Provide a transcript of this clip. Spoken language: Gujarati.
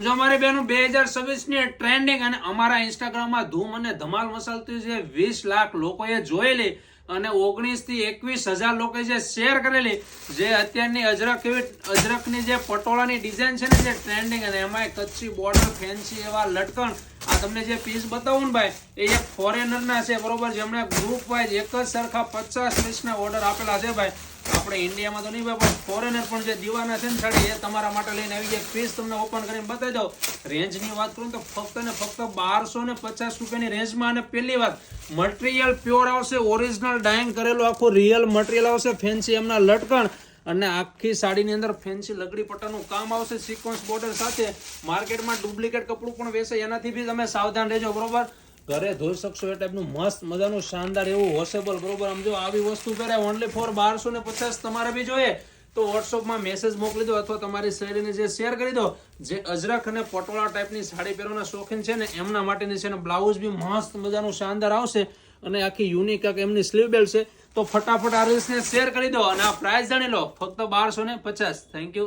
જો મારી બેનું બે હજાર છવ્વીસની ટ્રેન્ડિંગ અને અમારા ઇન્સ્ટાગ્રામમાં ધૂમ અને ધમાલ મસાલતી જે વીસ લાખ લોકોએ જોયેલી અને ઓગણીસથી એકવીસ હજાર લોકોએ જે શેર કરેલી, જે અત્યારની અજરક એવી, અજરકની જે પટોળાની ડિઝાઇન છે ને જે ટ્રેન્ડિંગ અને એમાંય કચ્છી બોર્ડર ફેન્સી એવા લટકણ. આ તમને જે પીસ બતાવું ને ભાઈ, એ એક ફોરેનરના છે, બરોબર? જેમણે ગ્રુપ વાઇઝ એક જ સરખા પચાસ પીસના ઓર્ડર આપેલા છે ભાઈ. આપણે ઇન્ડિયામાં તો નહીં પણ ફોરેનર પણ જે દીવાના છે ને સાડી, એ તમારા માટે લઈને આવી જાય. પીસ તમને ઓપન કરીને બતાવી દઉં. રેન્જની વાત કરું તો ફક્ત ને ફક્ત બારસો ને પચાસ રૂપિયાની રેન્જમાં અને પહેલી વાત મટીરિયલ પ્યોર આવશે ઓરિજિનલ ડાયંગ કરેલું આખું રિયલ મટીરિયલ આવશે ફેન્સી એમના લટકણ અને આખી સાડીની અંદર ફેન્સી લગડી પટ્ટાનું કામ આવશે સિક્વન્સ બોર્ડર સાથે. માર્કેટમાં ડુપ્લિકેટ કપડું પણ વેચે એનાથી બી તમે સાવધાન રહેજો, બરોબર? ઘરે ધોઈ શકશો એ ટાઈપનું મસ્ત મજાનું શાનદાર એવું વોશેબલ બરોબર? આમ જો આવી વસ્તુ કરે ઓનલી ફોર બારસો ને પચાસ તમારે બી જોઈએ, તો વોટ્સઅપમાં મેસેજ મોકલી દો અથવા તમારી શૈલીને જે શેર કરી દો, જે અજરખ અને પટોળા ટાઈપની સાડી પહેરવાના શોખીન છે ને, એમના માટેની છે ને બ્લાઉઝ બી મસ્ત મજાનું શાનદાર આવશે અને આખી યુનિક એમની સ્લીવ બેલ્ટ છે. તો ફટાફટ આ રીલ્સને શેર કરી દો અને આ પ્રાઇસ જાણી લો, ફક્ત બારસો ને પચાસ. Thank you